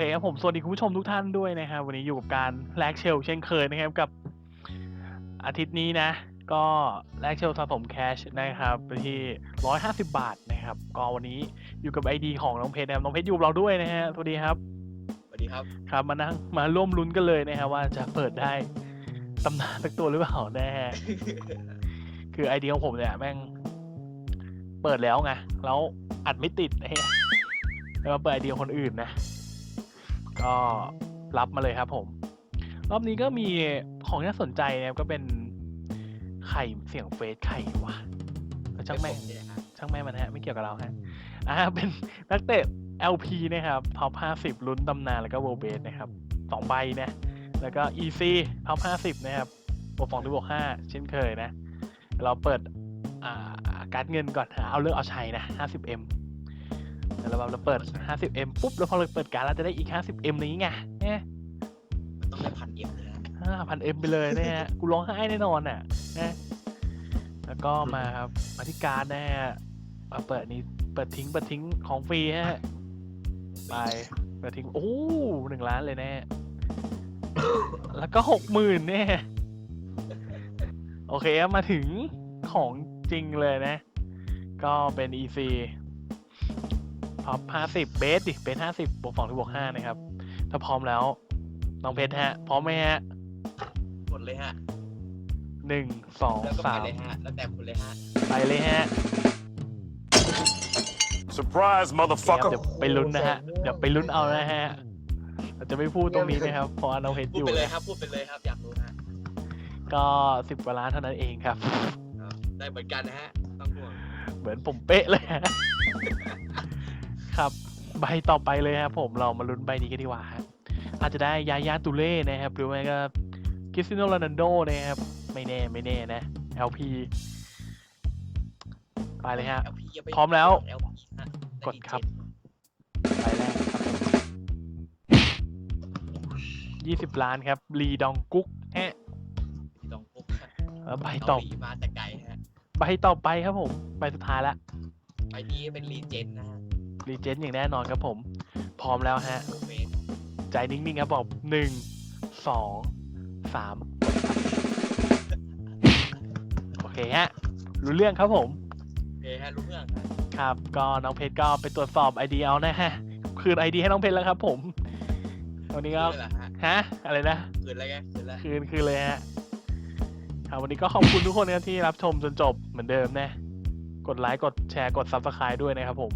อเคครับผมสวัสดีคุณผู้ชมทุกท่านด้วยนะครับวันนี้อยู่กับการแลกเชลเช่นเคยนะครับกับอาทิตย์นี้นะ ก็แลกเชลสะสมแคชนะครับไปที่150บาทนะครับ ก็วันนี้อยู่กับไอดีของน้องเพชรนะครับน้องเพชรอยู่กับเราด้วยนะฮะสวัสดีครับสวัสดีครับครับมานั่งมาร่วมลุ้นกันเลยนะครับว่าจะเปิดได้ตำนานสักตัวหรือเปล่าแน่คือไอเดียของผมเนี่ยแม่งเปิดแล้วไงแล้วอัดไม่ติดไอ้เหี้ยแล้วมาเปิดไอเดียคนอื่นนะ ก็รับมาเลยครับผม รอบนี้ก็มีของน่าสนใจนะครับก็เป็นไข่เสียงเฟซไข่วะก็ช่างแม่งเป็นผมเนี่ยฮะช่างแม่งมันฮะ ไม่เกี่ยวกับเราฮะอ่าเป็นนักเตะ LP นะครับท็อป50 ลุ้นตำนานแล้วก็โวเบสนะครับสองใบนะ แล้วก็ EC ท็อป50 นะครับบวกสองถึงบวกห้าเช่นเคยนะ เราเปิดอ่าการดเงินก่อนหาเอาเรื่องเอาชัยนะ 50M แล้วเราเราเปิด 50M ปุ๊บแล้วพอเราเปิดการดเราจะได้อีก 50M นี้ไงเนี่ยมันต้องได้พันเอ็มเลยนะห้าพันเอ็มไปเลยนะฮะ กูร้องไห้แน่นอนอะนะแล้วก็มาครับมาที่การดนะฮะมาเปิดนี้เปิดทิ้งเปิดทิ้งของฟรีฮะไปเปิดทิ้งโอ้หนึ่งล้านเลยแน่แล้วก็หกหมื่นเนี่ยโอเคครับมาถึงของจริงเลยนะ ก็เป็น EC ท็อป 50 เบสดิ เบส 50 บวก2ถึงบวก 5 นะครับ ถ้าพร้อมแล้ว น้องเพชรฮะ พร้อมไหมฮะหมดเลยฮะ หนึ่ง สอง แล้วก็ไปสาม เลยฮะ แล้วแต่คุณเลยฮะ ไปเลยฮะ Surprise, เดี๋ยว motherfucker. เดี๋ยวไปลุ้นนะฮะ เดี๋ยวไปลุ้นเอานะฮะเราจะไม่พูดตรงนี้นะครับ เพราะว่าน้องเพชรพูอดยู่ไปเลยนะครับ พูดไปเลยครับ อยากรู้ฮะก็สิบกว่าล้านเท่านั้นเองครับครับได้เหมือนกันนะฮะ ต้องห่วง เหมือนผมเป๊ะเลยฮะ ครับ ใบต่อไปเลยครับผมเรามาลุ้นใบนี้กันดีกว่าฮะอาจจะได้ยายาตุเล่นะครับ หรือไม่ก็คริสติโนโรนัลโดนะครับ ไม่แน่ไม่แน่นะ LP ไปเลยฮะ LP ยังไพร้อมแล้ว LP ฮะกดครับใบแรกครับยี่สิบล้านครับลีดองกุ๊กแฮะลองปุ๊บฮะแล้วใบเกาต่อหลีมาแต่ไกลฮะใบต่อไปครับผม ใบสุดท้ายละ ไปนี้เป็นรีเจนนะฮะ รีเจนอย่างแน่นอนครับผม พร้อมแล้วฮะโอเฟสใจนิ่งๆครับบอกหนึ่งสองสามโอเคฮะ รู้เรื่องครับผมโอเคฮะรู้เรื่องฮะครับ ก็น้องเพชรก็ไปตรวจสอบไอเดียเอานะฮะ คืนไอเดียให้น้องเพชรแล้วครับผมวันนี้ก็คืนเหรอฮะฮะ อะไรนะ คืนอะไรไงคืนแล้วคืนคืนเลยฮะครับวันนี้ก็ขอบคุณทุกคนนะครับที่รับชมจนจบเหมือนเดิมนะ กดไลค์กดแชร์กด Subscribe ด้วยนะครับผม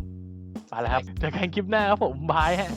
ไปแล้วครับเจอกันคลิปหน้าครับผมบายฮะ